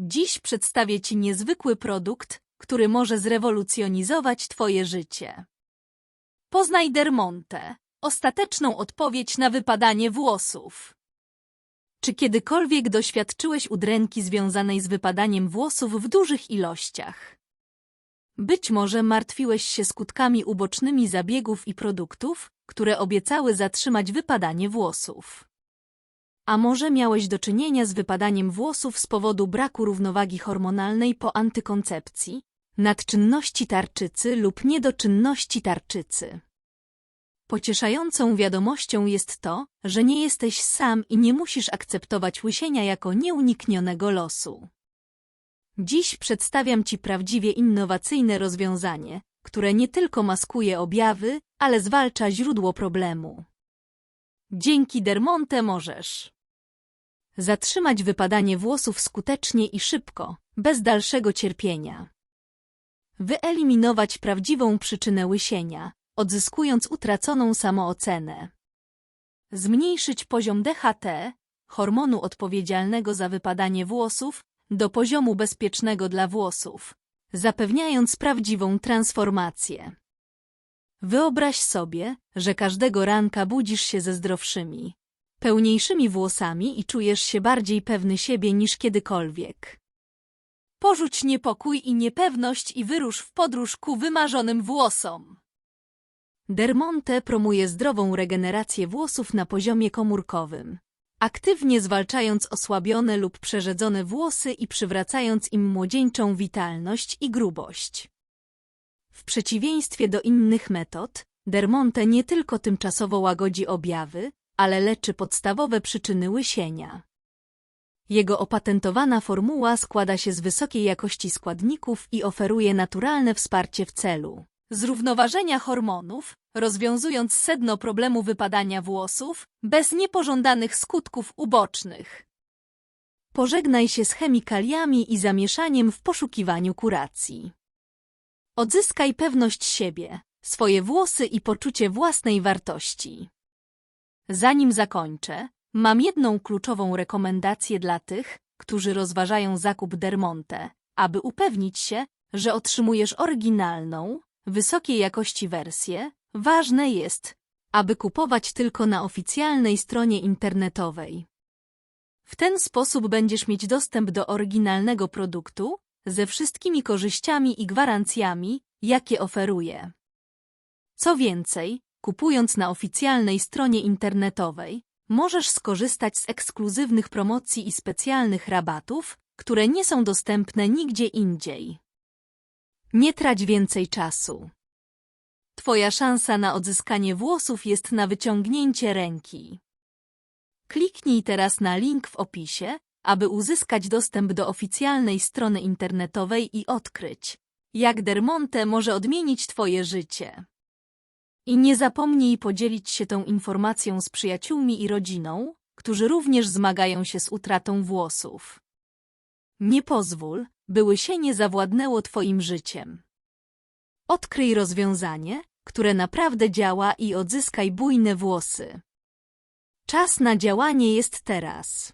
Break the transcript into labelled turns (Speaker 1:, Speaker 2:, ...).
Speaker 1: Dziś przedstawię Ci niezwykły produkt, który może zrewolucjonizować Twoje życie. Poznaj Dermonte, ostateczną odpowiedź na wypadanie włosów. Czy kiedykolwiek doświadczyłeś udręki związanej z wypadaniem włosów w dużych ilościach? Być może martwiłeś się skutkami ubocznymi zabiegów i produktów, które obiecały zatrzymać wypadanie włosów. A może miałeś do czynienia z wypadaniem włosów z powodu braku równowagi hormonalnej po antykoncepcji, nadczynności tarczycy lub niedoczynności tarczycy. Pocieszającą wiadomością jest to, że nie jesteś sam i nie musisz akceptować łysienia jako nieuniknionego losu. Dziś przedstawiam Ci prawdziwie innowacyjne rozwiązanie, które nie tylko maskuje objawy, ale zwalcza źródło problemu. Dzięki Dermonte możesz zatrzymać wypadanie włosów skutecznie i szybko, bez dalszego cierpienia. Wyeliminować prawdziwą przyczynę łysienia, odzyskując utraconą samoocenę. Zmniejszyć poziom DHT, hormonu odpowiedzialnego za wypadanie włosów, do poziomu bezpiecznego dla włosów, zapewniając prawdziwą transformację. Wyobraź sobie, że każdego ranka budzisz się ze zdrowszymi, pełniejszymi włosami i czujesz się bardziej pewny siebie niż kiedykolwiek. Porzuć niepokój i niepewność i wyrusz w podróż ku wymarzonym włosom. Dermonte promuje zdrową regenerację włosów na poziomie komórkowym, aktywnie zwalczając osłabione lub przerzedzone włosy i przywracając im młodzieńczą witalność i grubość. W przeciwieństwie do innych metod, Dermonte nie tylko tymczasowo łagodzi objawy, ale leczy podstawowe przyczyny łysienia. Jego opatentowana formuła składa się z wysokiej jakości składników i oferuje naturalne wsparcie w celu zrównoważenia hormonów, rozwiązując sedno problemu wypadania włosów bez niepożądanych skutków ubocznych. Pożegnaj się z chemikaliami i zamieszaniem w poszukiwaniu kuracji. Odzyskaj pewność siebie, swoje włosy i poczucie własnej wartości. Zanim zakończę, mam jedną kluczową rekomendację dla tych, którzy rozważają zakup Dermonte, aby upewnić się, że otrzymujesz oryginalną, wysokiej jakości wersję, ważne jest, aby kupować tylko na oficjalnej stronie internetowej. W ten sposób będziesz mieć dostęp do oryginalnego produktu ze wszystkimi korzyściami i gwarancjami, jakie oferuje. Co więcej, kupując na oficjalnej stronie internetowej, możesz skorzystać z ekskluzywnych promocji i specjalnych rabatów, które nie są dostępne nigdzie indziej. Nie trać więcej czasu. Twoja szansa na odzyskanie włosów jest na wyciągnięcie ręki. Kliknij teraz na link w opisie, aby uzyskać dostęp do oficjalnej strony internetowej i odkryć, jak Dermonte może odmienić Twoje życie. I nie zapomnij podzielić się tą informacją z przyjaciółmi i rodziną, którzy również zmagają się z utratą włosów. Nie pozwól, by łysienie zawładnęło Twoim życiem. Odkryj rozwiązanie, które naprawdę działa i odzyskaj bujne włosy. Czas na działanie jest teraz.